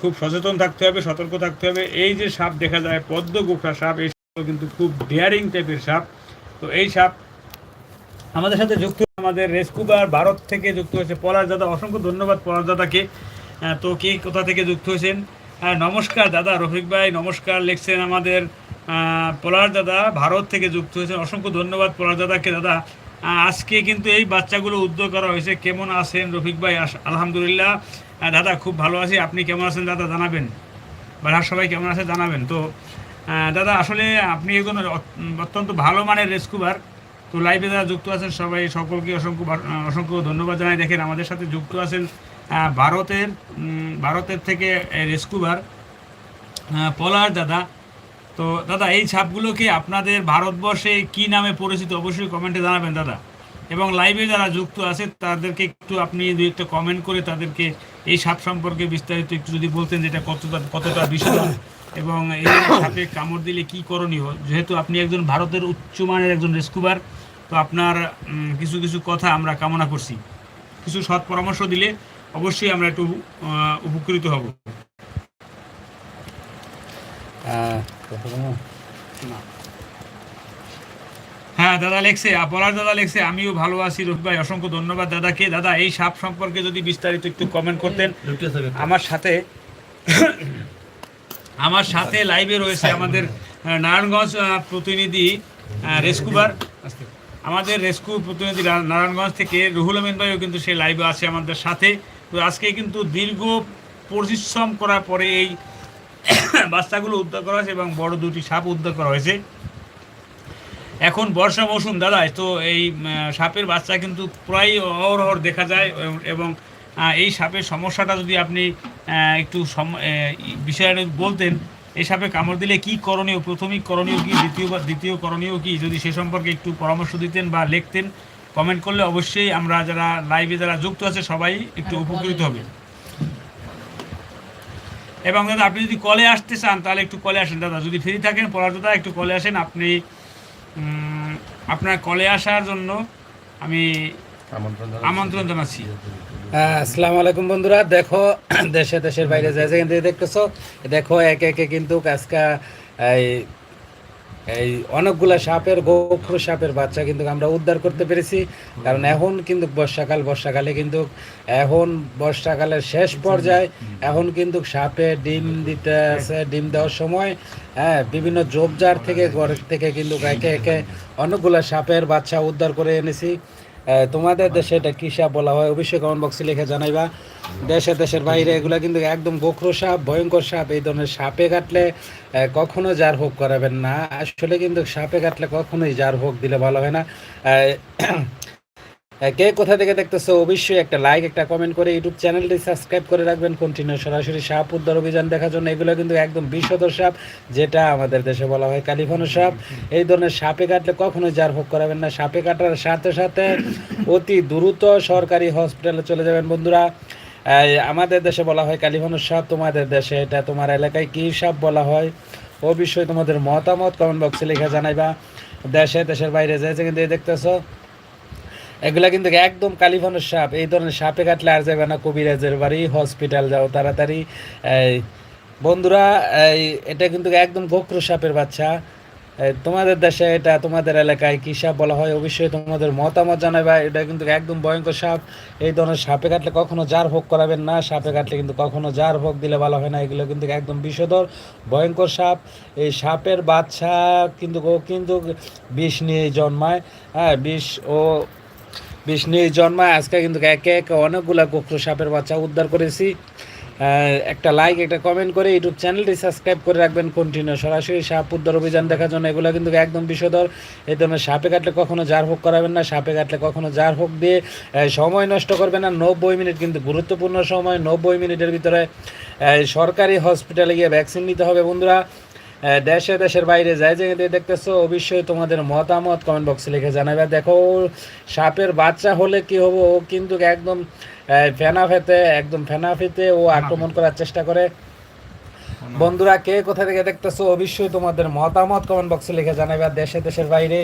খুব সচেতন থাকতে হবে, সতর্ক থাকতে হবে। এই যে সাপ দেখা যায়, পদ্ম গোখরা সাপ, এই কিন্তু খুব ডেয়ারিং টাইপের সাপ। তো এই সাপ আমাদের সাথে যুক্ত আমাদের রেস্কুবার ভারত থেকে যুক্ত হয়েছে পলাশ দাদা। অসংখ্য ধন্যবাদ পলাশ দাদাকে। তো কে কোথা থেকে যুক্ত হয়েছেন? নমস্কার দাদা রফিক ভাই, নমস্কার লিখছেন আমাদের পলাশ দাদা ভারত থেকে যুক্ত হয়েছেন। অসংখ্য ধন্যবাদ পলাশ দাদাকে দাদা। আজকে কিন্তু এই বাচ্চাগুলো উদ্যোগ করা হয়েছে। কেমন আছেন রফিক ভাই? আলহামদুলিল্লাহ। আহ, দাদা খুব ভালো আছি। আপনি কেমন আছেন দাদা? জানাবেন। বাড়ার সবাই কেমন আছে জানাবেন। তো দাদা আসলে আপনি একজন অত্যন্ত ভালো মানের রেস্কুবার তো লাইভে যারা যুক্ত আছেন সবাই সকলকে অসংখ্য অসংখ্য ধন্যবাদ জানাই। দেখেন আমাদের সাথে যুক্ত আছেন ভারতের ভারতের থেকে রেস্কুবার পলার দাদা। তো দাদা এই ছাপগুলোকে আপনাদের ভারতবর্ষে কি নামে পরিচিত? অবশ্যই কমেন্টে জানাবেন দাদা। এবং লাইভে যারা যুক্ত আছে তাদেরকে একটু আপনি দুই একটা কমেন্ট করে তাদেরকে এই সাপ সম্পর্কে বিস্তারিত একটু যদি বলতেন যেটা কতটা কতটা বিষয় এবং এই সাপে কামড় দিলে কি করণীয়? যেহেতু আপনি একজন ভারতের উচ্চমানের একজন রেস্কুবার তো আপনার কিছু কিছু কথা আমরা কামনা করছি। কিছু সৎ পরামর্শ দিলে অবশ্যই আমরা একটু উপকৃত হব। হ্যাঁ দাদা লেখছে। পলার দাদা লেখছে, আমিও ভালো আছি। রফিক ভাই, অসংখ্য ধন্যবাদ দাদাকে। দাদা, এই সাপ সম্পর্কে যদি বিস্তারিত একটু কমেন্ট করতেন, আমার সাথে আমার সাথে লাইভে রয়েছে আমাদের নারায়ণগঞ্জ প্রতিনিধি রেস্কুবার। আমাদের রেস্কিউ প্রতিনিধি নারায়ণগঞ্জ থেকে রুহুল আমিন ভাইও কিন্তু সেই লাইভে আছে আমাদের সাথে। তো আজকে কিন্তু দীর্ঘ পরিশ্রম করার পরে এই বাচ্চাগুলো উদ্ধার করা হয়েছে এবং বড় দুটি সাপ উদ্ধার করা হয়েছে। এখন বর্ষা মৌসুম দাদা তো এই সাপের বাচ্চা কিন্তু প্রায় অহরহর দেখা যায় এবং- এই সাপের সমস্যাটা যদি আপনি একটু আহ, বলতেন এই সাপে কামড় দিলে কি করণীয় প্রথমিক করণীয় কি দ্বিতীয় বা দ্বিতীয় করণীয় কি যদি সে সম্পর্কে একটু পরামর্শ দিতেন বা লিখতেন কমেন্ট করলে অবশ্যই আমরা যারা লাইভে যারা যুক্ত আছে সবাই একটু উপকৃত হবে। এবং দাদা আপনি যদি কলে আসতে চান তাহলে একটু কলে আসেন দাদা যদি ফ্রি থাকেন পড়ার দাদা একটু কলে আসেন আপনি আপনার কলে আসার জন্য আমি আমন্ত্রণ জানাচ্ছি। হ্যাঁ, আসসালামু আলাইকুম বন্ধুরা। দেখো দেশে দেশের বাইরে যায় যেখান থেকে দেখতেছো দেখো একে একে কিন্তু কাজকা এই এই অনেকগুলা সাপের গোখর সাপের বাচ্চা কিন্তু আমরা উদ্ধার করতে পেরেছি। কারণ এখন কিন্তু বর্ষাকাল, বর্ষাকালে কিন্তু এখন বর্ষাকালের শেষ পর্যায়ে। এখন কিন্তু সাপে ডিম দিতে আছে, ডিম দেওয়ার সময় হ্যাঁ বিভিন্ন জোবজার থেকে, ঘর থেকে কিন্তু একে একে অনেকগুলা সাপের বাচ্চা উদ্ধার করে এনেছি। তোমাদের দেশে এটা কী বলা হয়? অবশ্যই কমেন্ট বক্সে লিখে জানাইবা। দেশে, দেশের বাইরে এগুলো কিন্তু একদম গোখরো সাপ, ভয়ঙ্কর সাপ, এই ধরনের সাপে কাটলে কখনো যার হোক করাবেন না। আসলে কিন্তু সাপে কাটলে কখনোই যার হোক দিলে ভালো হয় না। কে কোথা থেকে দেখতেছো, অবশ্যই একটা লাইক একটা কমেন্ট করে ইউটিউব চ্যানেলটি সাবস্ক্রাইব করে রাখবেন। কন্টিনিউ সরাসরি সাপ উদ্ধার অভিযান দেখার জন্য। এগুলো কিন্তু একদম বিষধর সাপ, যেটা আমাদের দেশে বলা হয় কালিফানো সাপ। এই ধরনের সাপে কাটলে কখনো জার হোক করাবেন না। সাপে কাটার সাথে সাথে অতি দ্রুত সরকারি হসপিটালে চলে যাবেন বন্ধুরা। আমাদের দেশে বলা হয় কালিফানোর সাপ। তোমাদের দেশে এটা তোমার এলাকায় কী সাপ বলা হয়? বিষয়ে তোমাদের মতামত কমেন্ট বক্সে লিখে জানাইবা। দেশে, দেশের বাইরে যে কিন্তু এই দেখতেছো এগুলা কিন্তু একদম কালিফানোর সাপ। এই ধরনের সাপে কাটলে আর যাবে না, কবিরাজের বাড়ি হসপিটাল যাও, তাড়াতাড়ি। বন্ধুরা এটা কিন্তু একদম গোক্র সাপের বাচ্চা। তোমাদের দেশে এটা তোমাদের এলাকায় কী সাপ বলা হয়? অবশ্যই তোমাদের মতামত জানাবা এটা কিন্তু একদম ভয়ঙ্কর সাপ। এই ধরনের সাপে কাটলে কখনো জার ভোগ করাবেন না। সাপে কাটলে কিন্তু কখনো জার ভোগ দিলে ভালো হয় না। এগুলো কিন্তু একদম বিষধর, ভয়ঙ্কর সাপ। এই সাপের বাচ্চা কিন্তু ও কিন্তু বিষ নিয়ে জন্মায়। হ্যাঁ বিষ ও বিষ নিয়ে জন্মায়। আজকে কিন্তু একে একে অনেকগুলা গোখরো সাপের বাচ্চা উদ্ধার করেছি। একটা লাইক একটা কমেন্ট করে ইউটিউব চ্যানেলটি সাবস্ক্রাইব করে রাখবেন কন্টিনিউ সরাসরি সাপ উদ্ধার অভিযান দেখার জন্য এগুলো কিন্তু একদম বিষধর। এই ধরনের সাপে কাটলে কখনো জার হোক করাবেন না, সাপে কাটলে কখনো জার হোক দিয়ে সময় নষ্ট করবেন না। নব্বই মিনিট কিন্তু গুরুত্বপূর্ণ সময়, নব্বই মিনিটের ভিতরে সরকারি হসপিটালে গিয়ে ভ্যাকসিন নিতে হবে বন্ধুরা। দেশে, দেশের বাইরে যাই যে দেখতেছো, অবশ্যই তোমাদের মতামত কমেন্ট বক্সে লিখে জানাবে। দেখো সাপের বাচ্চা হলে কি হব? ও কিন্তু একদম ফেনা ফেতে, একদম ফেনা ফেতে ও আক্রমণ করার চেষ্টা করে। বন্ধুরা, কে কোথা থেকে দেখতেছো অবশ্যই তোমাদের মতামত কমেন্ট বক্সে লিখে জানাবে আর দেশে, দেশের বাইরে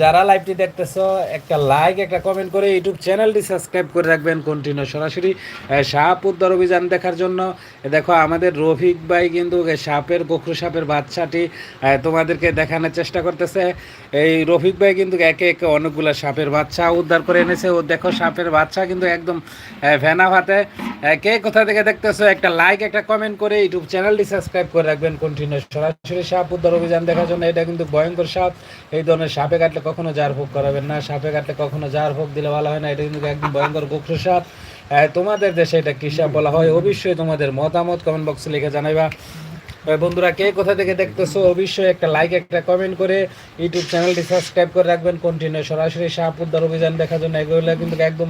যারা লাইভটি দেখতেছো, একটা লাইক একটা কমেন্ট করে ইউটিউব চ্যানেলটি সাবস্ক্রাইব করে রাখবেন কন্টিনিউ সরাসরি সাপ উদ্ধার অভিযান দেখার জন্য। দেখো, আমাদের রফিক ভাই কিন্তু সাপের, গোখরু সাপের বাচ্চাটি তোমাদেরকে দেখানোর চেষ্টা করতেছে। এই রফিক ভাই কিন্তু একে একে অনেকগুলো সাপের বাচ্চা উদ্ধার করে এনেছে। ও দেখো, সাপের বাচ্চা কিন্তু একদম ভেনা ভাতে কে কোথা থেকে দেখতেছো, একটা লাইক একটা কমেন্ট করে ইউটিউব চ্যানেলটি সাবস্ক্রাইব করে রাখবেন কন্টিনিউ সরাসরি সাপ উদ্ধার অভিযান দেখার জন্য এটা কিন্তু ভয়ঙ্কর সাপ। এই ধরনের সাপে কাটলে কখনো জার ভোগ করাবেন না, সাপে কাটলে কখনো জার ভোগ দিলে ভালো হয় না, এটা কিন্তু একদম ভয়ঙ্কর গোখরু সাপ। তোমাদের দেশে এটা কী সাপ বলা হয়? অবশ্যই তোমাদের মতামত কমেন্ট বক্সে লিখে জানাইবা। বন্ধুরা, কে কোথা থেকে দেখতেছো, অবশ্যই একটা লাইক একটা কমেন্ট করে ইউটিউব চ্যানেলটি সাবস্ক্রাইব করে রাখবেন। কন্টিনিউ সরাসরি সাপ উদ্ধার অভিযান দেখার জন্য এগুলো কিন্তু একদম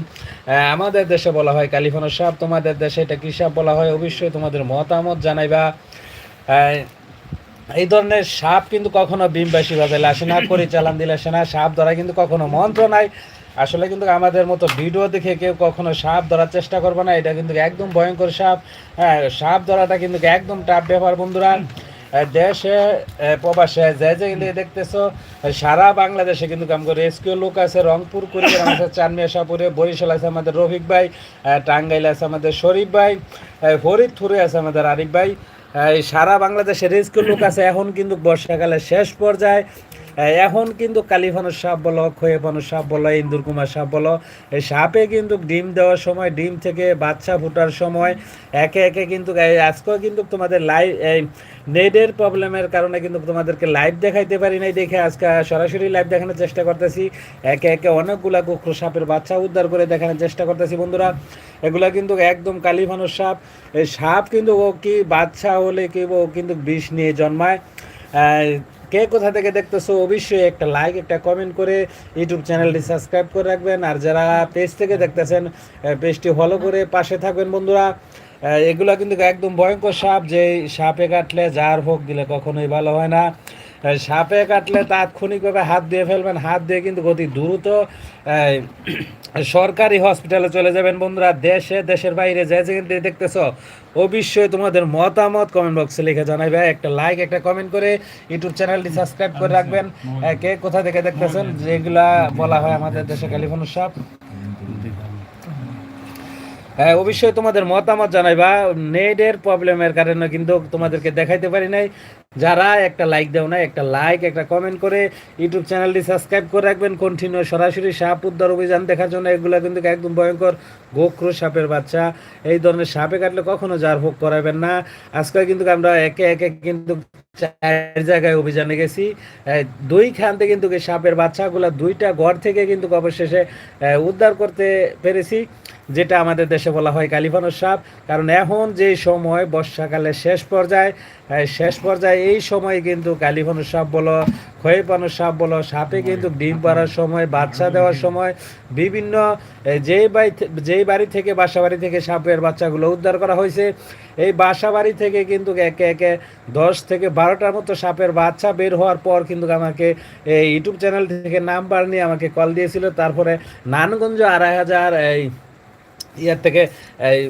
আমাদের দেশে বলা হয় কালিফানো সাপ, তোমাদের দেশে এটা কী সাপ বলা হয় অবশ্যই তোমাদের মতামত জানাইবা। এই ধরনের সাপ কিন্তু কখনো বিমবাসী ভাবে আসে না, পরিচালন দিলে আসে না, সাপ ধরা কিন্তু কখনো মন্ত্র নাই। আসলে কিন্তু আমাদের মতো ভিডিও দেখে কেউ কখনো সাপ ধরার চেষ্টা করবে না এটা কিন্তু একদম ভয়ঙ্কর সাপ। হ্যাঁ সাপ ধরাটা কিন্তু একদম টাফ ব্যাপার বন্ধুরা। দেশে প্রবাসে যে যে দেখতেছো সারা বাংলাদেশে কিন্তু কাম করে রেস্কিউ লোক আছে রংপুর কুড়িগ্রাম আছে চানমিয়া শাহপুরে বরিশাল আছে আমাদের রফিক ভাই টাঙ্গাইল আছে আমাদের শরীফ ভাই আহ, ফরিদপুরে আছে আমাদের আরিফ ভাই। সারা বাংলাদেশে রেস্কিউ লোক আছে এখন কিন্তু বর্ষাকালের শেষ পর্যায়ে। এখন কিন্তু কালিফানোর সাপ বলো, খয়েফানোর সাপ বলো, ইন্দুর কুমার সাপ বলো এই সাপে কিন্তু ডিম দেওয়ার সময়, ডিম থেকে বাচ্চা ফোটার সময়, একে একে কিন্তু আজকেও কিন্তু তোমাদের লাইভ এই নেটের প্রবলেমের কারণে কিন্তু তোমাদেরকে লাইভ দেখাইতে পারি নাই দেখে আজকে সরাসরি লাইভ দেখানোর চেষ্টা করতেছি। একে একে অনেকগুলা কুকুর সাপের বাচ্চা উদ্ধার করে দেখানোর চেষ্টা করতেছি বন্ধুরা। এগুলা কিন্তু একদম কালিফানোর সাপ। এই সাপ কিন্তু ও কি বাচ্চা হলে কি ও কিন্তু বিষ নিয়ে জন্মায়। কে কোথা থেকে দেখতেছো, অবশ্যই একটা লাইক একটা কমেন্ট করে ইউটিউব চ্যানেলটি সাবস্ক্রাইব করে রাখবেন। আর যারা পেজ থেকে দেখতেছেন পেজটি ফলো করে পাশে থাকবেন বন্ধুরা। এগুলা কিন্তু একদম ভয়ঙ্কর সাপ, যে সাপে কাটলে যার ভোগ দিলে কখনোই ভালো হয় না। সাপে কাটলে তাৎক্ষণিকভাবে হাত দিয়ে ফেলবেন, হাত দিয়ে কিন্তু অতি দ্রুত সরকারি হসপিটালে চলে যাবেন বন্ধুরা। দেশে, দেশের বাইরে যে দেখতেছ অবশ্যই তোমাদের মতামত কমেন্ট বক্সে লিখে জানাবে একটা লাইক একটা কমেন্ট করে ইউটিউব চ্যানেলটি সাবস্ক্রাইব করে রাখবেন। কে কোথা থেকে দেখতেছেন? যেগুলা বলা হয় আমাদের দেশে ক্যালিফোর্নিয়া সাপ হ্যাঁ অবশ্যই তোমাদের মতামত জানাইবা। নেটের প্রবলেমের কারণে কিন্তু তোমাদেরকে দেখাইতে পারি নাই। যারা একটা লাইক দেও না, একটা লাইক একটা কমেন্ট করে ইউটিউব চ্যানেলটি সাবস্ক্রাইব করে রাখবেন। কন্টিনিউ সরাসরি সাপ উদ্ধার অভিযান দেখার জন্য এগুলো কিন্তু একদম ভয়ঙ্কর গোখরু সাপের বাচ্চা। এই ধরনের সাপে কাটলে কখনো জার ভোগ করাবেন না। আজকে কিন্তু আমরা একে একে কিন্তু চার জায়গায় অভিযানে গেছি। দুই থেকে কিন্তু সাপের বাচ্চাগুলো দুইটা ঘর থেকে কিন্তু অবশেষে উদ্ধার করতে পেরেছি। যেটা আমাদের দেশে বলা হয় কালিফানোর সাপ। কারণ এখন যে সময়, বর্ষাকালের শেষ পর্যায়ে শেষ পর্যায়ে এই সময় কিন্তু কালিফানোর সাপ বলো খয়েপানোর সাপ বলো, সাপে কিন্তু ডিম পাড়ার সময়, বাচ্চা দেওয়ার সময় বিভিন্ন যেই বাড়ি যেই বাড়ি থেকে বাসা বাড়ি থেকে সাপের বাচ্চাগুলো উদ্ধার করা হয়েছে, এই বাসা বাড়ি থেকে কিন্তু একে একে দশ থেকে বারোটার মতো সাপের বাচ্চা বের হওয়ার পর কিন্তু আমাকে, এই ইউটিউব চ্যানেল থেকে নাম্বার নিয়ে আমাকে কল দিয়েছিল। তারপরে নানগঞ্জ আড়াই হাজার, এই ইয়ার থেকে এই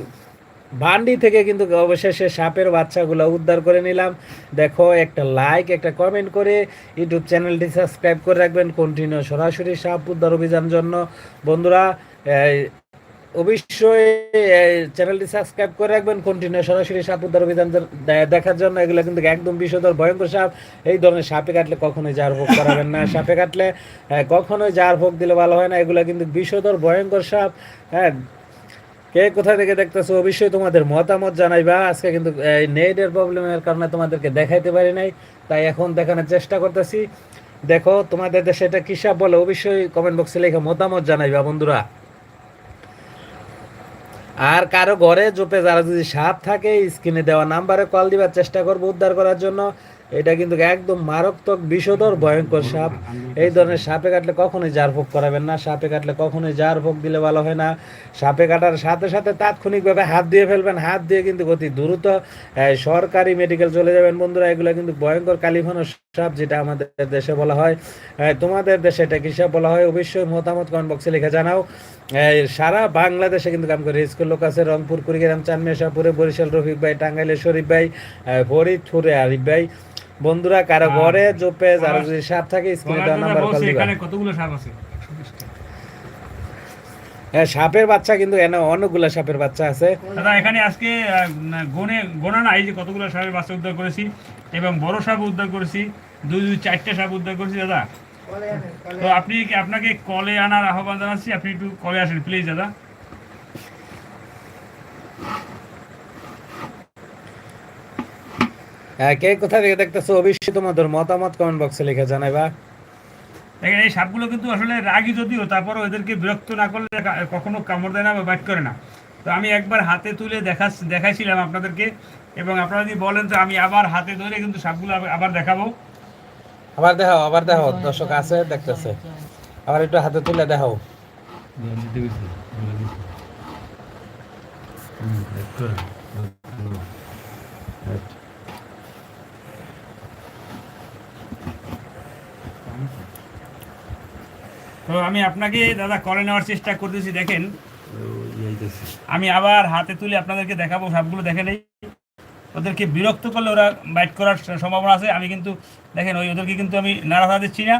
ভান্ডি থেকে কিন্তু অবশেষে সাপের বাচ্চাগুলো উদ্ধার করে নিলাম। দেখো একটা লাইক একটা কমেন্ট করে ইউটিউব চ্যানেলটি সাবস্ক্রাইব করে রাখবেন। কন্টিনিউ সরাসরি সাপ উদ্ধার অভিযান জন্য। বন্ধুরা অবশ্যই চ্যানেলটি সাবস্ক্রাইব করে রাখবেন। কন্টিনিউ সরাসরি সাপ উদ্ধার অভিযান দেখার জন্য। এগুলো কিন্তু একদম বিষধর ভয়ঙ্কর সাপ। এই ধরনের সাপে কাটলে কখনোই জার ভোগ করাবেন না। সাপে কাটলে আহ, কখনোই জার ভোগ দিলে ভালো হয় না। এগুলো কিন্তু বিষধর ভয়ঙ্কর সাপ। হ্যাঁ কে কোথা থেকে দেখতেছো? অবশ্যই তোমাদের মতামত জানাইবা। আজকে কিন্তু এই নেটের প্রবলেমের কারণে তোমাদেরকে দেখাইতে পারি নাই, তাই এখন দেখানোর চেষ্টা করতেছি। দেখো, তোমাদের দেশে এটা কি সাপ বলে? অবশ্যই কমেন্ট বক্সে লেখা মতামত জানাইবা, বন্ধুরা। আর কারও ঘরে জোপে যারা যদি সাপ থাকে, স্ক্রিনে দেওয়া নাম্বারে কল দিবার চেষ্টা করব উদ্ধার করার জন্য। এটা কিন্তু একদম মারাত্মক বিষধর, ভয়ঙ্কর সাপ। এই ধরনের সাপে কাটলে কখনোই জার ভোগ করাবেন না। সাপে কাটলে কখনোই জার ভোগ দিলে ভালো হয় না। সাপে কাটার সাথে সাথে তাৎক্ষণিকভাবে হাত দিয়ে ফেলবেন। হাত দিয়ে কিন্তু অতি দ্রুত সরকারি মেডিকেল চলে যাবেন। বন্ধুরা, এগুলো কিন্তু ভয়ঙ্কর কালিফানো সাপ যেটা আমাদের দেশে বলা হয়। তোমাদের দেশে এটা কি সাপ বলা হয়? অবশ্যই মতামত কমেন্ট বক্সে লিখে জানাও। সারা বাংলাদেশে কিন্তু কাম করে স্কুল লোক আছে। রংপুর, কুড়িগ্রাম চানমেশাপুরে বরিশাল, রফিক ভাই টাঙ্গাইলে শরীফ ভাই ফরিদপুরে আরিফ ভাই। বন্ধুরা কারও ঘরে জোপে যারা যদি সাপ থাকে স্ক্রিনে দেওয়া নাম্বার কল বলছে দিবা। এখানে কতগুলো সাপ আছে? হ্যাঁ সাপের বাচ্চা কিন্তু এনে অনেকগুলা সাপের বাচ্চা আছে। দাদা এখানে আজকে গনে গোনা না এই যে কতগুলো সাপের বাচ্চা উদ্ধার করেছি এবং বড় সাপ উদ্ধার করেছি দুই দুই চারটে সাপ উদ্ধার করেছি দাদা। তো আপনি আপনাকে কলে আনার আহ্বান জানাচ্ছি? আপনি একটু কলে আসেন প্লিজ দাদা হ্যাঁ, কে কোথা থেকে দেখতেছো? অবশ্যই তোমাদের মতামত কমেন্ট বক্সে লিখে জানাইবা। দেখেন এই সাপগুলো কিন্তু আসলে রাগি যদিও তারপরও এদেরকে বিরক্ত না করলে কখনো কামড় দেয় না বা বাইট করে না। তো আমি একবার হাতে তুলে দেখা দেখাইছিলাম আপনাদেরকে এবং আপনারা যদি বলেন তো আমি আবার হাতে ধরে কিন্তু সাপগুলো আবার- দেখাবো। আবার দেখাও আবার দেখাও দর্শক আছে দেখতেছে। আবার একটু হাতে তুলে দেখাও। তো আমি আপনাকে দাদা করে নেওয়ার চেষ্টা করতেছি দেখেন। আমি আবার হাতে তুলে আপনাদেরকে দেখাবো সবগুলো দেখে নেই। ওদেরকে বিরক্ত করলে ওরা বাইট করার সম্ভাবনা আছে। আমি কিন্তু দেখেন ওই ওদেরকে কিন্তু আমি নাড়াধা দিচ্ছি না।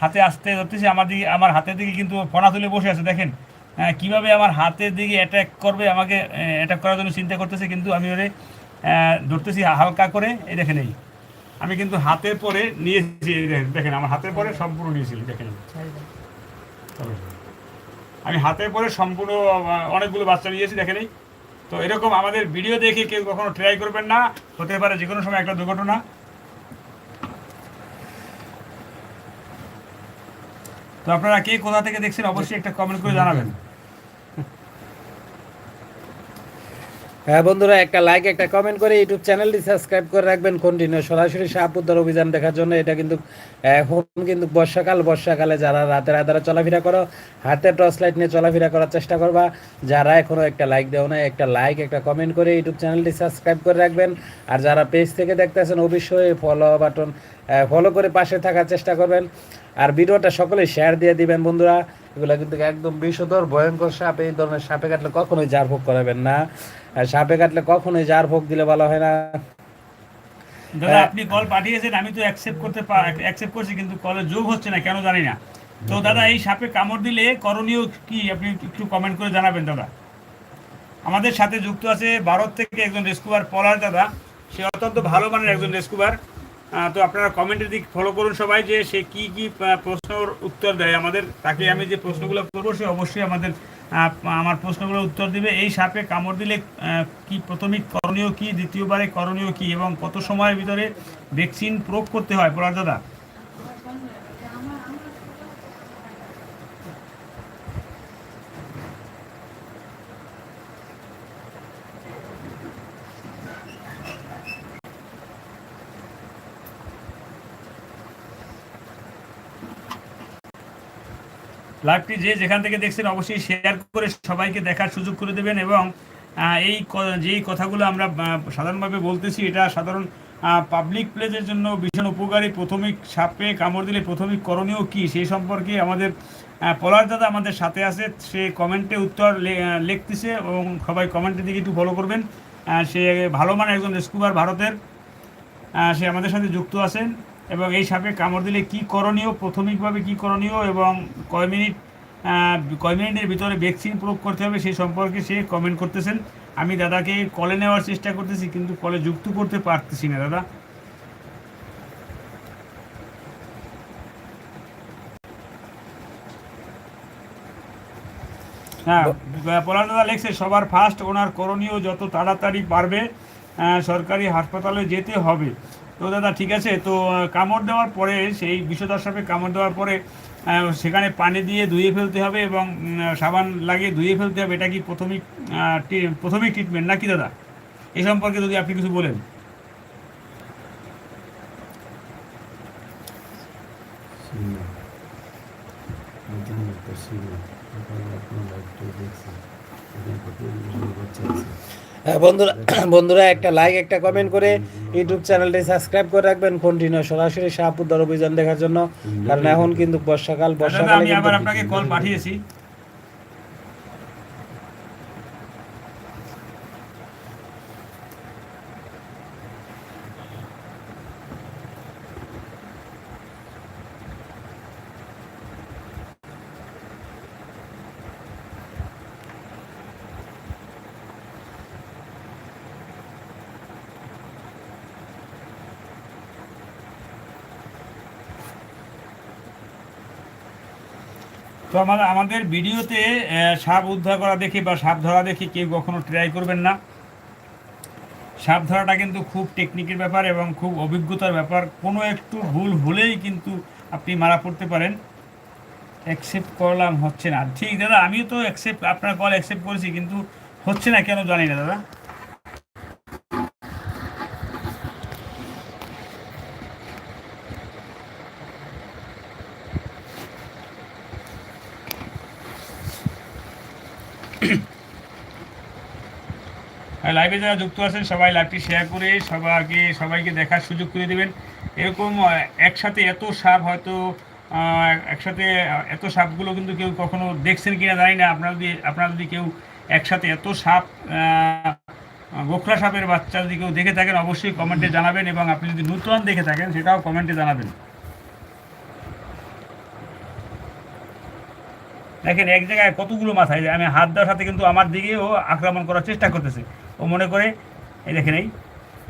হাতে আসতে ধরতেছি আমার দিকে আমার হাতের দিকে কিন্তু ফোনা তুলে বসে আছে দেখেন। আহ, কীভাবে আমার হাতের দিকে অ্যাটাক করবে আমাকে অ্যাটাক করার জন্য চিন্তা করতেছে কিন্তু আমি ওরে ধরতেছি হালকা করে। এই দেখেন এই আমি কিন্তু হাতের পরে নিয়েছি দেখেন আমার হাতের পরে সম্পূর্ণ নিয়েছি দেখেন। আমি হাতে পরে সম্পূর্ণ অনেকগুলো বাচ্চা নিয়েছি দেখে নেই। তো এরকম আমাদের ভিডিও দেখে কেউ কখনো ট্রাই করবেন না হতে পারে যে কোনো সময় একটা দুর্ঘটনা। তো আপনারা কে কোথা থেকে দেখছেন অবশ্যই একটা কমেন্ট করে জানাবেন। হ্যাঁ বন্ধুরা, একটা লাইক একটা কমেন্ট করে ইউটিউব চ্যানেলটি সাবস্ক্রাইব করে রাখবেন। কন্টিনিউ সরাসরি সাপ উদ্ধার অভিযান দেখার জন্য। এটা কিন্তু এখন কিন্তু বর্ষাকাল। বর্ষাকালে যারা রাতে রাতে চলাফেরা করো, হাতে টর্চ লাইট নিয়ে চলাফেরা করার চেষ্টা করবা। যারা এখনও একটা লাইক দেও না একটা লাইক একটা কমেন্ট করে ইউটিউব চ্যানেলটি সাবস্ক্রাইব করে রাখবেন। আর যারা পেজ থেকে দেখতেছেন, অবশ্যই ফলো বাটন ফলো করে পাশে থাকার চেষ্টা করবেন। আর ভিডিওটা সকলে শেয়ার দিয়ে দিবেন বন্ধুরা। এগুলো কিন্তু একদম বিষধর ভয়ঙ্কর সাপ এই ধরনের সাপে কাটলে কখনোই জার ভোগ করাবেন না। সাপে কাটলে কখনোই জার ভোগ দিলে ভালো হয় না। দাদা আপনি কল পাঠিয়েছেন আমি তো অ্যাকসেপ্ট করতে অ্যাকসেপ্ট করছি কিন্তু কলে যোগ হচ্ছে না কেন জানি না। তো দাদা এই সাপে কামড় দিলে করণীয় কি? আপনি একটু কমেন্ট করে জানাবেন দাদা। আমাদের সাথে যুক্ত আছে ভারত থেকে একজন রেস্কুবার পলার দাদা। সে অত্যন্ত ভালো মানের একজন রেস্কুবার তো আপনারা কমেন্টের দিক ফলো করুন সবাই যে সে কি কি প্রশ্নের উত্তর দেয়। আমাদের তাকে আমি যে প্রশ্নগুলো করব, সে অবশ্যই আমাদের আমার প্রশ্নগুলোর উত্তর দিবে। এই সাপে কামড় দিলে কি প্রথমিক করণীয় কি, দ্বিতীয়বারে করণীয় কি, এবং কত সময়ের ভিতরে ভ্যাকসিন প্রয়োগ করতে হয়? পড়ার দাদা। লাইভটি যে যেখান থেকে দেখছেন অবশ্যই শেয়ার করে সবাইকে দেখার সুযোগ করে দেবেন এবং এই যেই কথাগুলো আমরা সাধারণভাবে বলতেছি, এটা সাধারণ পাবলিক প্লেসের জন্য ভীষণ উপকারী। প্রথমিক সাপে কামড় দিলে প্রথমিক করণীয় কি সেই সম্পর্কে আমাদের পলাশ দাদা আমাদের সাথে আছে। সে কমেন্টে উত্তর লিখতেছে এবং সবাই কমেন্টের দিকে একটু ফলো করবেন। সে ভালো মানে একজন রেস্কুবার ভারতের। সে আমাদের সাথে যুক্ত আছেন। এবং এই সাপে কামড় দিলে কি করণীয়? প্রাথমিকভাবে কি করণীয়? এবং কয় মিনিট কয় মিনিটের ভিতরে ভ্যাকসিন প্রয়োগ করতে হবে সেই সম্পর্কে সে কমেন্ট করতেছেন। আমি দাদাকে কলে নেওয়ার চেষ্টা করতেছি কিন্তু কলে যুক্ত করতে পারতেছি না দাদা। হ্যাঁ পলাশ দাদা লেখছে সবার ফার্স্ট ওনার করণীয় যত তাড়াতাড়ি পারবে সরকারি হাসপাতালে যেতে হবে। তো দাদা ঠিক আছে তো কামড় দেওয়ার পরে সেই বিষধর সাপে কামড় দেওয়ার পরে সেখানে পানি দিয়ে ধুয়ে ফেলতে হবে এবং সাবান লাগিয়ে ধুয়ে ফেলতে হবে এটা কি প্রাথমিক প্রাথমিক ট্রিটমেন্ট নাকি দাদা এ সম্পর্কে যদি আপনি কিছু বলেন হ্যাঁ বন্ধুরা বন্ধুরা একটা লাইক একটা কমেন্ট করে ইউটিউব চ্যানেলটি সাবস্ক্রাইব করে রাখবেন। কন্টিনিউ সরাসরি শাহপুর দর অভিযান দেখার জন্য। কারণ এখন কিন্তু বর্ষাকাল বর্ষাকাল বর্ষাকালে আমি আবার আপনাকে কল পাঠিয়েছি। তো আমাদের আমাদের ভিডিওতে সাপ উদ্ধার করা দেখি বা সাপ ধরা দেখি কেউ কখনো ট্রাই করবেন না। সাপ ধরাটা কিন্তু খুব টেকনিকের ব্যাপার এবং খুব অভিজ্ঞতার ব্যাপার। কোনো একটু ভুল হলেই কিন্তু আপনি মারা পড়তে পারেন। অ্যাকসেপ্ট করলাম, হচ্ছে না। ঠিক, দাদা, আমিও তো অ্যাকসেপ্ট আপনার কল অ্যাকসেপ্ট করেছি, কিন্তু হচ্ছে না কেন জানি না, দাদা। লাইভে যারা যুক্ত আছেন, সবাই লাইভটি শেয়ার করে সবাইকে সবাইকে দেখার সুযোগ করে দেবেন। এরকম একসাথে এত সাপ হয়তো একসাথে এত সাপগুলো কিন্তু কেউ কখনো দেখছেন কিনা জানি না। আপনারা যদি আপনারা যদি কেউ একসাথে এত সাপ গোখরা সাপের বাচ্চা যদি কেউ দেখে থাকেন, অবশ্যই কমেন্টে জানাবেন এবং আপনি যদি নূতন দেখে থাকেন, সেটাও কমেন্টে জানাবেন। দেখেন, এক জায়গায় কতগুলো মাথায় আমি হাত দেওয়ার সাথে কিন্তু আমার দিকেও আক্রমণ করার চেষ্টা করতেছে। ও মনে করে, এই দেখেন এই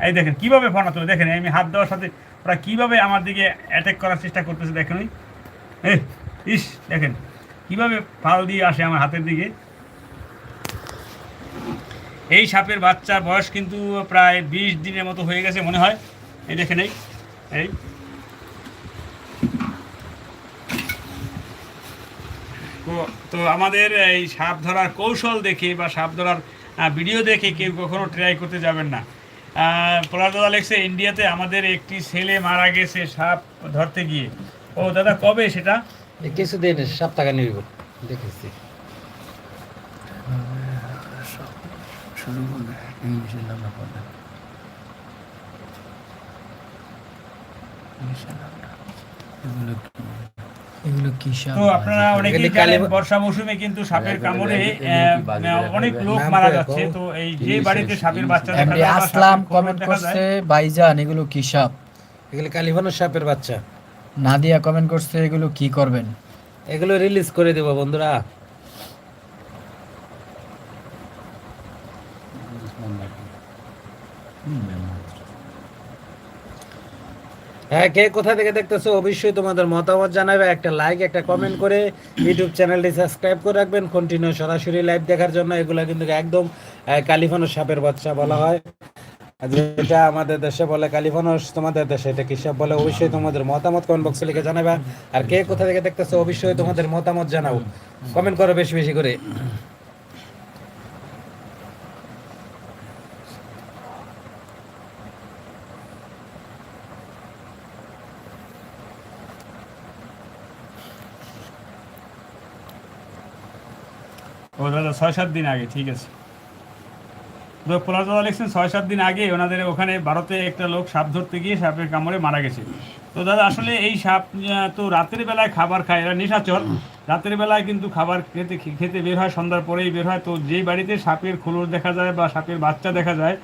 এই দেখেন, কীভাবে ফোনা তোলে দেখেন আমি হাত দেওয়ার সাথে ওরা কীভাবে আমার দিকে অ্যাটাক করার চেষ্টা করতেছে, দেখেন ওই ইস, দেখেন, কীভাবে ফাল দিয়ে আসে আমার হাতের দিকে। এই সাপের বাচ্চার বয়স কিন্তু প্রায় বিশ দিনের মতো হয়ে গেছে মনে হয়। এই দেখেন এই এই। তো- আমাদের এই সাপ ধরার কৌশল দেখে বা সাপ ধরার ভিডিও দেখে কেউ কখনো ট্রাই করতে যাবেন না। পলাশ দাদা লেগছে ইন্ডিয়াতে আমাদের একটি ছেলে মারা গেছে সাপ ধরতে গিয়ে। ও দাদা কবে সেটা? কিছুদিন সাপ টাকা নিব দেখেছি। এগুলো কি এগুলো কি সাপ? তো আপনারা অনেকেই জানেন বর্ষা মৌসুমে কিন্তু সাপের কামড়ে? অনেক লোক মারা যাচ্ছে। তো এই যে বাড়িতে সাপের বাচ্চা দেখা যায় আসলাম কমেন্ট করছে ভাইজান এগুলো কি সাপ? এগুলো কালিফানোর সাপের বাচ্চা। নাদিয়া কমেন্ট করছে এগুলো কি করবেন? এগুলো রিলিজ করে দেবো বন্ধুরা। হ্যাঁ কে কোথা থেকে দেখতেছো অবশ্যই তোমাদের মতামত জানাবে একটা লাইক একটা কমেন্ট করে ইউটিউব চ্যানেলটি সাবস্ক্রাইব করে রাখবেন কন্টিনিউ সরাসরি লাইভ দেখার জন্য এগুলো কিন্তু একদম আহ, সাপের বাচ্চা বলা হয়। যেটা আমাদের দেশে বলে কালিফানোস তোমাদের দেশে এটা কি সাপ বলে অবশ্যই তোমাদের মতামত কমেন্ট বক্সে লিখে জানাবে। আর কে কোথা থেকে দেখতেছো অবশ্যই তোমাদের মতামত জানাও। কমেন্ট করো বেশি বেশি করে। ও দাদা, ছয় সাত দিন আগে, ঠিক আছে। তো প্লাজা ইলেকশন ছয় সাত দিন আগে ওনাদের ওখানে ভারতে একটা লোক সাপ ধরতে গিয়ে সাপের কামড়ে মারা গেছে। তো দাদা, আসলে এই সাপ তো রাতের বেলায় খাবার খায়, এরা নিশাচর। রাতের বেলায় কিন্তু খাবার খেতে খেতে বের হয়, সন্ধ্যার পরেই বের হয়। তো যেই বাড়িতে সাপের খোলস দেখা যায় বা সাপের বাচ্চা দেখা যায়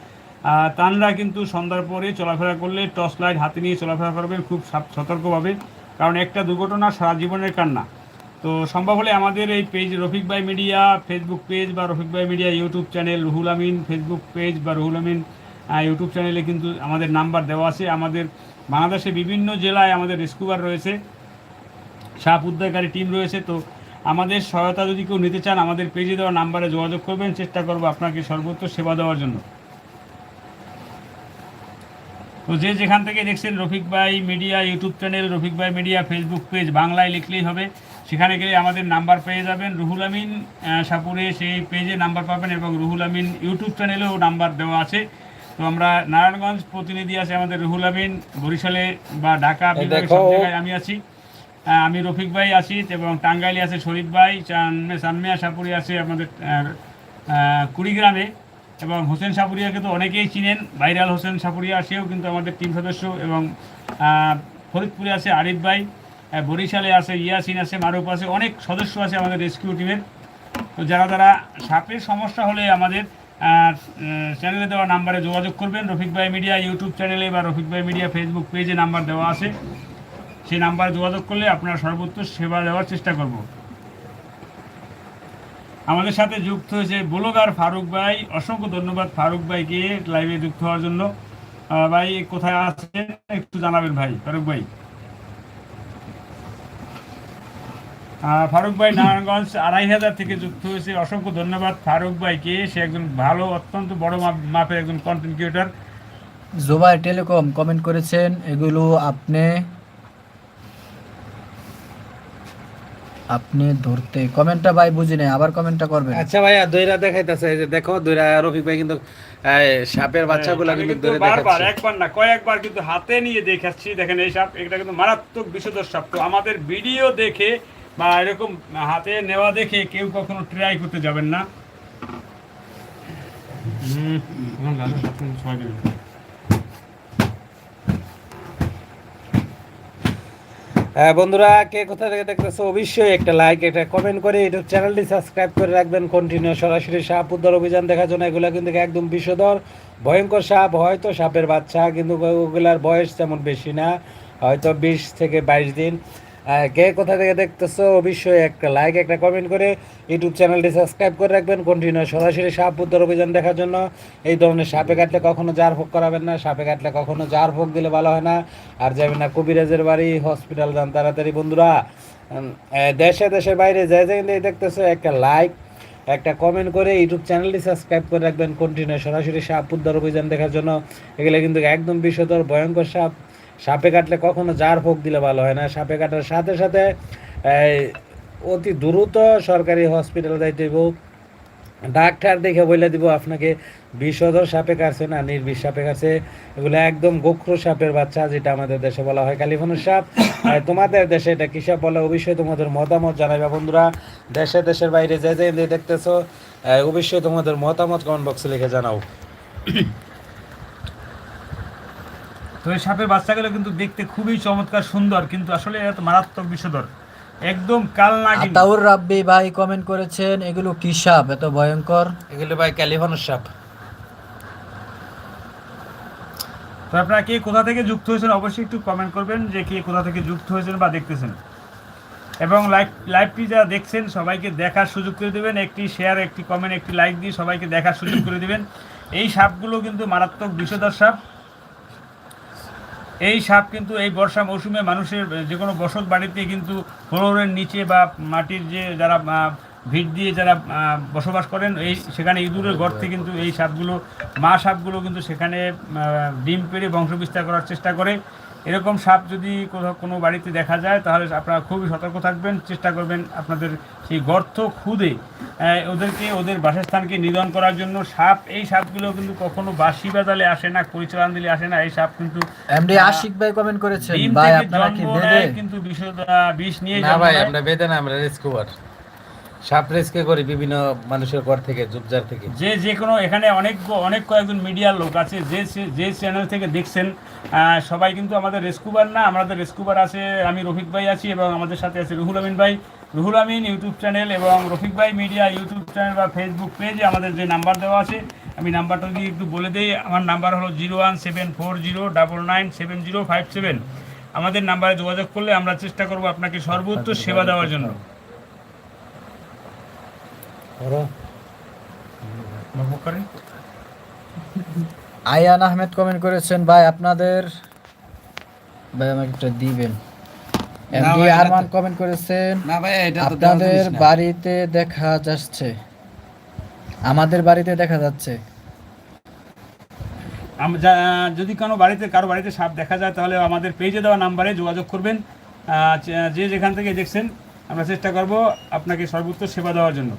তানরা কিন্তু সন্ধ্যার পরে চলাফেরা করলে টর্চ লাইট হাতে নিয়ে চলাফেরা করবেন খুব সাপ- সতর্কভাবে। কারণ একটা দুর্ঘটনা সারা জীবনের কান্না। তো সম্ভব হলে আমাদের এই পেজ রফিক ভাই মিডিয়া ফেসবুক পেজ বা রফিক ভাই media YouTube channel Ruhul Amin Facebook page বা রুহুল আমিন ইউটিউব চ্যানেলে কিন্তু আমাদের নাম্বার দেওয়া আছে। আমাদের বাংলাদেশে বিভিন্ন জেলায় আমাদের রেস্কুবার রয়েছে। সাপ উদ্ধারকারী টিম রয়েছে। তো আমাদের সহায়তা যদি কেউ নিতে চান, আমাদের পেজে দেওয়া নাম্বারে যোগাযোগ করবেন। চেষ্টা করব আপনাকে সর্বোচ্চ সেবা দেওয়ার জন্য। তো যে যেখান থেকে দেখছেন রফিক ভাই মিডিয়া ইউটিউব চ্যানেল রফিক ভাই মিডিয়া ফেসবুক পেজ বাংলায় লিখলেই হবে। সেখানে গেলে আমাদের নাম্বার পেয়ে যাবেন। রুহুল আমিন সাপুরে সেই পেজে নাম্বার পাবেন এবং রুহুল আমিন ইউটিউব চ্যানেলেও নাম্বার দেওয়া আছে। তো আমরা নারায়ণগঞ্জ প্রতিনিধি আছে আমাদের রুহুল আমিন বরিশালে বা ঢাকা সব জায়গায় আমি আছি। আমি রফিক ভাই আছি এবং টাঙ্গাইলে আছে শরীফ ভাই চান- সানমিয়া সাপুরি আছে আমাদের কুড়িগ্রামে এবং হোসেন সাপুরিয়াকে তো অনেকেই চিনেন ভাইরাল হোসেন সাপুরিয়া সেও কিন্তু আমাদের টিম সদস্য এবং ফরিদপুরে আছে আরিফ ভাই। বরিশালে আছে, ইয়াসিন আছে, মারুফ আছে, অনেক সদস্য আছে আমাদের রেস্কিউ টিমের তো যারা যারা সাপের সমস্যা হলে আমাদের চ্যানেলে দেওয়া নাম্বারে যোগাযোগ করবেন। রফিক ভাই মিডিয়া ইউটিউব চ্যানেলে বা রফিক ভাই মিডিয়া ফেসবুক পেজে নাম্বার দেওয়া আছে। সেই নাম্বারে যোগাযোগ করলে আপনার সর্বোচ্চ সেবা দেওয়ার চেষ্টা করব। আমাদের সাথে যুক্ত হয়েছে ব্লগার ফারুক ভাই। অসংখ্য ধন্যবাদ ফারুক ভাইকে লাইভে যুক্ত হওয়ার জন্য। ভাই, কোথায় আছেন? একটু জানাবেন ভাই, ফারুক ভাই। ফারুক ভাই নারায়ণগঞ্জ আড়াই হাজার থেকে যুক্ত হয়েছে। অসংখ্য ধন্যবাদ ফারুক ভাইকে। সে একজন ভালো অত্যন্ত বড় মাপের একজন কন্টেন্ট ক্রিয়েটার জোবাই টেলিকম কমেন্ট করেছেন এগুলো আপনি আপনি ধরতে কমেন্টটা ভাই বুঝি নাই আবার কমেন্টটা করবেন। আচ্ছা ভাইয়া দইরা দেখাইতেছে এই যে দেখো দইরা রফিক ভাই কিন্তু এই, সাপের বাচ্চাগুলো আমি কিন্তু কিন্তু ধরে বারবার একবার না কয়েকবার কিন্তু হাতে নিয়ে দেখাচ্ছি দেখেন এই সাপ এটা কিন্তু মারাত্মক বিষধর সাপ তো আমাদের ভিডিও দেখে বা এরকম হাতে নেওয়া দেখে কেউ কখনো ট্রাই করতে যাবেন না। হ্যাঁ বন্ধুরা, কে কোথা থেকে দেখতেছো, অবশ্যই একটা লাইক একটা কমেন্ট করে ইউটিউব চ্যানেলটি সাবস্ক্রাইব করে রাখবেন। কন্টিনিউ সরাসরি সাপ উদ্ধার অভিযান দেখার জন্য, এগুলো কিন্তু একদম বিষধর, ভয়ঙ্কর সাপ। হয়তো সাপের বাচ্চা, কিন্তু ওগুলার বয়স তেমন বেশি না, হয়তো বিশ থেকে বাইশ দিন। কে কোথা থেকে দেখতেছো, অবশ্যই একটা লাইক একটা কমেন্ট করে ইউটিউব চ্যানেলটি সাবস্ক্রাইব করে রাখবেন। কন্টিনিউ সরাসরি সাপ উদ্ধার অভিযান দেখার জন্য। এই ধরনের সাপে কাটলে কখনো জার ভোগ করাবেন না, সাপে কাটলে কখনো জার ভোগ দিলে ভালো হয় না। আর যাবেন না কবিরাজের বাড়ি হসপিটাল যান তাড়াতাড়ি বন্ধুরা। দেশে দেশের বাইরে যাই যেখানে দেখতেছো, একটা লাইক একটা কমেন্ট করে ইউটিউব চ্যানেলটি সাবস্ক্রাইব করে রাখবেন। কন্টিনিউ সরাসরি সাপ উদ্ধার অভিযান দেখার জন্য। এগুলো কিন্তু একদম বিষধর ভয়ঙ্কর সাপ। সাপে কাটলে কখনো জার ভোগ দিলে ভালো হয় না। সাপে কাটার সাথে সাথে অতি দ্রুত সরকারি হসপিটাল হইব। ডাক্তার দেখে বলে দিব আপনাকে বিষধর সাপে কাটছে না, নির্বিষ সাপে কাটছে। এগুলো একদম গোখরো সাপের বাচ্চা, যেটা আমাদের দেশে বলা হয় কালিফানুর সাপ। আর তোমাদের দেশে এটা কি সাপ বলে? অবশ্যই তোমাদের মতামত জানাইবা বন্ধুরা। দেশে, দেশের বাইরে যে যে দেখতেছো অবশ্যই তোমাদের মতামত কমেন্ট বক্সে লিখে জানাও। তো এই সাপের বাচ্চাগুলো কিন্তু দেখতে খুবই চমৎকার সুন্দর কিন্তু আসলে এত মারাত্মক বিষধর। একদম কাল নাগিন আতাউর রাব্বি ভাই কমেন্ট করেছেন এগুলো কি সাপ? এত ভয়ঙ্কর। এগুলো ভাই ক্যালিফানুর সাপ। তো আপনারা কে কোথা থেকে যুক্ত হয়েছেন অবশ্যই একটু কমেন্ট করবেন যে কে কোথা থেকে যুক্ত হয়েছেন বা দেখতেছেন। এবং লাইভ লাইভটি যারা দেখছেন সবাইকে দেখার সুযোগ করে দেবেন। একটি শেয়ার একটি কমেন্ট একটি লাইক দিয়ে সবাইকে দেখার সুযোগ করে দেবেন। এই সাপগুলো কিন্তু মারাত্মক বিষধর সাপ। এই সাপ কিন্তু এই বর্ষা মৌসুমে মানুষের যে কোনো বসত বাড়িতে কিন্তু ফ্লোরের নিচে বা মাটির যে যারা ভিড় দিয়ে যারা বসবাস করেন, এই সেখানে ইঁদুরের গর্তে কিন্তু এই সাপগুলো, মা সাপগুলো কিন্তু সেখানে ডিম পেড়ে বংশবিস্তার করার চেষ্টা করে। এরকম সাপ যদি কোথাও কোনো বাড়িতে দেখা যায় তাহলে আপনারা খুবই সতর্ক থাকবেন চেষ্টা করবেন আপনাদের সেই গর্ত খুদে ওদেরকে ওদের বাসস্থানকে নিধন করার জন্য। সাপ এই সাপগুলো কিন্তু কখনো বাসি বাজালে আসে না পরিচালন দিলে আসে না এই সাপ কিন্তু এমডি আশিক ভাই কমেন্ট করেছেন ভাই আপনারা কি নেয় কিন্তু বিষ বিষ নিয়ে না ভাই আমরা বেঁধে না আমরা রেস্কিউয়ার সাপ করি বিভিন্ন মানুষের ঘর থেকে জুবজার থেকে। যে যে কোনো এখানে অনেক অনেক কয়েকজন মিডিয়ার লোক আছে, যে যে- চ্যানেল থেকে দেখছেন সবাই কিন্তু আমাদের রেস্কুবার না, আমাদের রেস্কুবার আছে আমি রফিক ভাই আছি এবং আমাদের সাথে আছে রুহুল আমিন ভাই। রুহুল আমিন ইউটিউব চ্যানেল এবং Rafiq Bhai media YouTube channel বা ফেসবুক পেজে আমাদের যে নাম্বার দেওয়া আছে, আমি নাম্বারটা যদি একটু বলে দিই। আমার নাম্বার হলো zero one seven four zero double nine seven zero five seven আমাদের নাম্বারে যোগাযোগ করলে আমরা চেষ্টা করব আপনাকে সর্বোচ্চ সেবা দেওয়ার জন্য। আয়ান আহমেদ কমেন্ট করেছেন ভাই আপনাদের ভাই আমাকে একটা দিবেন। এমডি আরমান কমেন্ট করেছেন না ভাই এটা তো আপনাদের বাড়িতে দেখা যাচ্ছে। আমাদের বাড়িতে দেখা যাচ্ছে। যদি কোনো বাড়িতে কারও বাড়িতে সাপ দেখা যায় তাহলে আমাদের পেজে দেওয়া নাম্বারে যোগাযোগ করবেন। যে যেখান থেকে দেখছেন আমরা চেষ্টা করব আপনাকে সর্বোচ্চ সেবা দেওয়ার জন্য।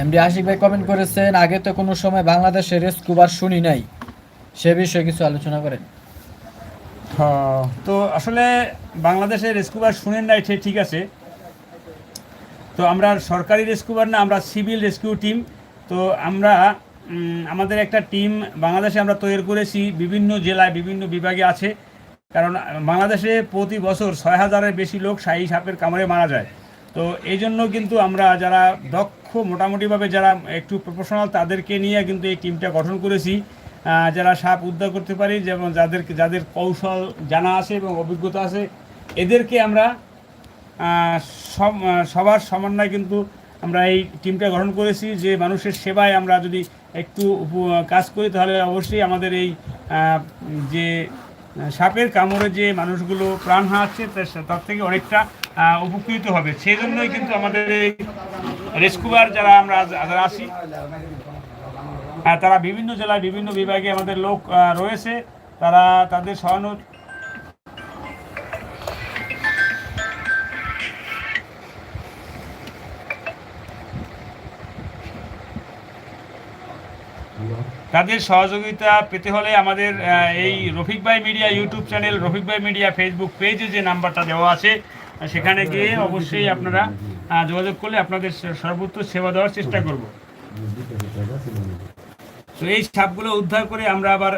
এমডি আশিক ভাই কমেন্ট করেছেন, আগে তো কোনো সময় বাংলাদেশের রেস্কুবার শুনি নাই। সে বিষয়ে কিছু আলোচনা করেন। তো আসলে বাংলাদেশের রেস্কুবার শুনেন নাই ঠিক আছে। তো আমরা সরকারি রেস্কুবার না, আমরা সিভিল রেস্কিউ টিম। তো আমরা আমাদের একটা টিম বাংলাদেশে আমরা তৈরি করেছি, বিভিন্ন জেলায় বিভিন্ন বিভাগে আছে। কারণ বাংলাদেশে প্রতি বছর ছয় হাজারের বেশি লোক শাহী সাপের কামড়ে মারা যায়। তো এই জন্য কিন্তু আমরা যারা দক্ষ মোটামুটিভাবে যারা একটু প্রফেশনাল তাদেরকে নিয়ে কিন্তু এই টিমটা গঠন করেছি। যারা সাপ উদ্ধার করতে পারি, যেমন যাদের যাদের কৌশল জানা আছে এবং অভিজ্ঞতা আছে, এদেরকে আমরা সব- সবার সমন্বয় কিন্তু আমরা এই টিমটা গঠন করেছি। যে মানুষের সেবায় আমরা যদি একটু কাজ করি, তাহলে অবশ্যই আমাদের এই যে সাপের কামড়ে যে মানুষগুলো প্রাণ হারাচ্ছে তার- থেকে অনেকটা উপকৃত হবে। সেই জন্যই কিন্তু আমাদের এই রেস্কুবার যারা আমরা যারা আসি হ্যাঁ তারা বিভিন্ন জেলায় বিভিন্ন বিভাগে আমাদের লোক রয়েছে। তারা তাদের সহানুভূতি তাদের সহযোগিতা পেতে হলে আমাদের এই রফিক ভাই মিডিয়া ইউটিউব চ্যানেল, রফিক ভাই মিডিয়া ফেসবুক পেজে যে নাম্বারটা দেওয়া আছে সেখানে গিয়ে অবশ্যই আপনারা যোগাযোগ করলে আপনাদের সর্বোচ্চ সেবা দেওয়ার চেষ্টা করব। তো এই সাপগুলো উদ্ধার করে আমরা আবার